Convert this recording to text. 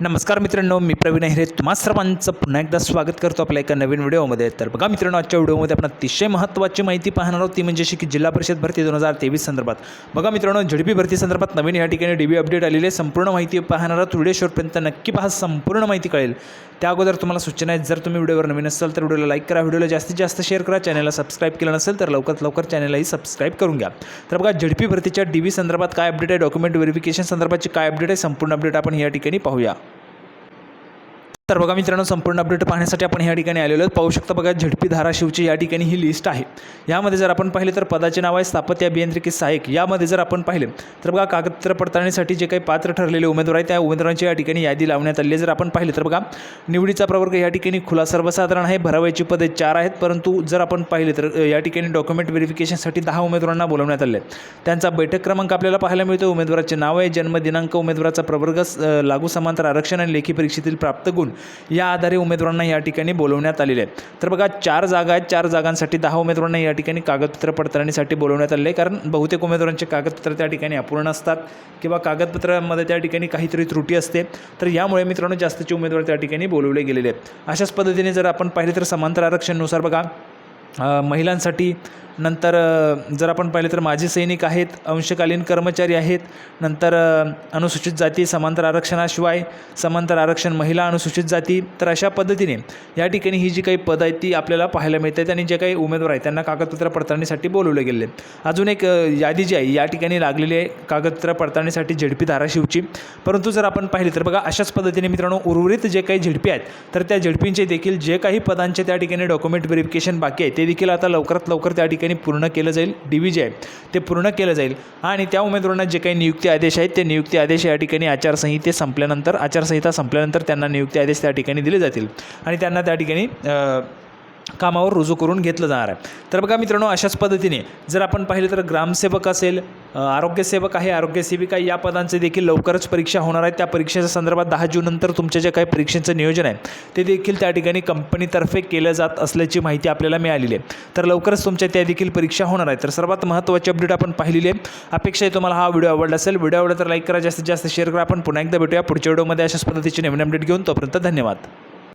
नमस्कार मित्रांनो मी प्रवीण अहिरे तुम्हा सर्वांचं पुन्हा एकदा स्वागत करतो आपल्या एका नवीन व्हिडिओमध्ये. तर बघा मित्रांनो आजच्या व्हिडिओमध्ये आपण अतिशय महत्त्वाची माहिती पाहणार आहोत. ती म्हणजे अशी की जिल्हा परिषद भरती दोन हजार तेवीस संदर्भात. बघा मित्रांनो झडपी भरती संदर्भात नवीन या ठिकाणी डी बी अपडेट आलेली आहे. संपूर्ण माहिती पाहणार आहोत. व्हिडिओ शेवटपर्यंत नक्की पहा. संपूर्ण माहिती कळेल. त्या अगोदर तुम्हाला सूचना आहेत. जर तुम्ही व्हिडिओवर नवीन असाल तर व्हिडिओला लाईक करा. व्हिडिओला जास्तीत जास्त शेअर करा. चॅनलला सबस्क्राईब केलं नसेल तर लवकरात लवकर चॅनलही सबस्क्राईब करून घ्या. तर बघा झडपी भरतीच्या डी व्ही संदर्भात काय अपडेट आहे? डॉक्युमेंट व्हेरिफिकेशन संदर्भाची काय अपडेट आहे? संपूर्ण अपडेट आपण या ठिकाणी पाहूया. तर बघा मित्रांनो संपूर्ण अपडेट पाहण्यासाठी आपण या ठिकाणी आलेलो आहोत. पाहू शकता बघा झडपी धाराशिवची या ठिकाणी ही लिस्ट आहे. यामध्ये जर आपण पाहिले तर पदाचे नाव आहे स्थापत्य अभियांत्रिकी सहाय्यक. यामध्ये जर आपण पाहिले तर बघा कागदपत्र पडताळणीसाठी जे काही पात्र ठरलेले उमेदवार आहेत त्या उमेदवारांची या ठिकाणी यादी लावण्यात आली आहे. जर आपण पाहिले तर बघा निवडीचा प्रवर्ग या ठिकाणी खुला सर्वसाधारण आहे भरावायची पदे चार आहेत. परंतु जर आपण पाहिले तर या ठिकाणी डॉक्युमेंट व्हेरिफिकेशनसाठी दहा उमेदवारांना बोलवण्यात आले त्यांचा बैठक क्रमांक आपल्याला पाहायला मिळतो उमेदवाराचे नाव आहे जन्मदिनांक उमेदवाराचा प्रवर्ग लागू समांतर आरक्षण आणि लेखी परीक्षेतील प्राप्त गुण. या आधारे उमेदवारांना या ठिकाणी बोलवण्यात आलेले आहे तर बघा चार जागा आहेत. चार जागांसाठी दहा उमेदवारांना या ठिकाणी कागदपत्र पडताळणीसाठी बोलवण्यात आले आहे कारण बहुतेक उमेदवारांचे कागदपत्र त्या ठिकाणी अपूर्ण असतात किंवा कागदपत्रामध्ये त्या ठिकाणी काहीतरी त्रुटी असते. तर यामुळे मित्रांनो जास्तीचे उमेदवार त्या ठिकाणी बोलवले गेलेले आहेत. अशाच पद्धतीने जर आपण पाहिले तर समांतर आरक्षणानुसार बघा महिलांसाठी नंतर जर आपण पाहिले तर माजी सैनिक आहेत अंशकालीन कर्मचारी आहेत नंतर अनुसूचित जाती समांतर आरक्षणाशिवाय समांतर आरक्षण महिला अनुसूचित जाती तर अशा पद्धतीने या ठिकाणी ही जी काही पदं आहेत ती आपल्याला पाहायला मिळत आहेत आणि जे काही उमेदवार आहेत त्यांना कागदपत्र पडताळणीसाठी बोलवले गेले. अजून एक यादी जी आहे या ठिकाणी लागलेली आहे कागदपत्र पडताळणीसाठी झेडपी धाराशिवची. परंतु जर आपण पाहिले तर बघा अशाच पद्धतीने मित्रांनो उर्वरित जे काही झेडपी आहेत तर त्या झेडपींचे देखील जे काही पदांचे त्या ठिकाणी डॉक्युमेंट व्हेरिफिकेशन बाकी आहे ते देखील आता लवकरात लवकर त्या ठिकाणी पूर्ण केलं जाईल. डी व्ही जे आहे. ते पूर्ण केलं जाईल. आणि त्या उमेदवारांना जे काही नियुक्ती आदेश आहेत ते नियुक्ती आदेश या ठिकाणी आचारसंहिते संपल्यानंतर आचारसंहिता संपल्यानंतर त्यांना नियुक्ती आदेश त्या ठिकाणी दिले जातील. आणि त्यांना त्या ठिकाणी कामावर रुजू करून घेतलं जाणार आहे. तर बघा मित्रांनो अशाच पद्धतीने जर आपण पाहिलं तर ग्रामसेवक असेल आरोग्यसेवक आहे आरोग्यसेविका या पदांचे देखील लवकरच परीक्षा होणार आहेत. त्या परीक्षेच्या संदर्भात दहा जूननंतर तुमच्या जे काही परीक्षेचं नियोजन आहे ते देखील त्या ठिकाणी कंपनीतर्फे केलं जात असल्याची माहिती आपल्याला मिळालेली आहे. तर लवकरच तुमच्या त्या देखील परीक्षा होणार आहे तर सर्वात महत्त्वाची अपडेट आपण पाहिलेली आहे. अपेक्षा आहे तुम्हाला हा व्हिडिओ आवडला असेल व्हिडिओ आवडला तर लाईक करा जास्तीत जास्त शेअर करा. आपण पुन्हा एकदा भेटूया पुढच्या व्हिडिओमध्ये. अशाच पद्धतीची नवीन अपडेट घेऊन तोपर्यंत धन्यवाद.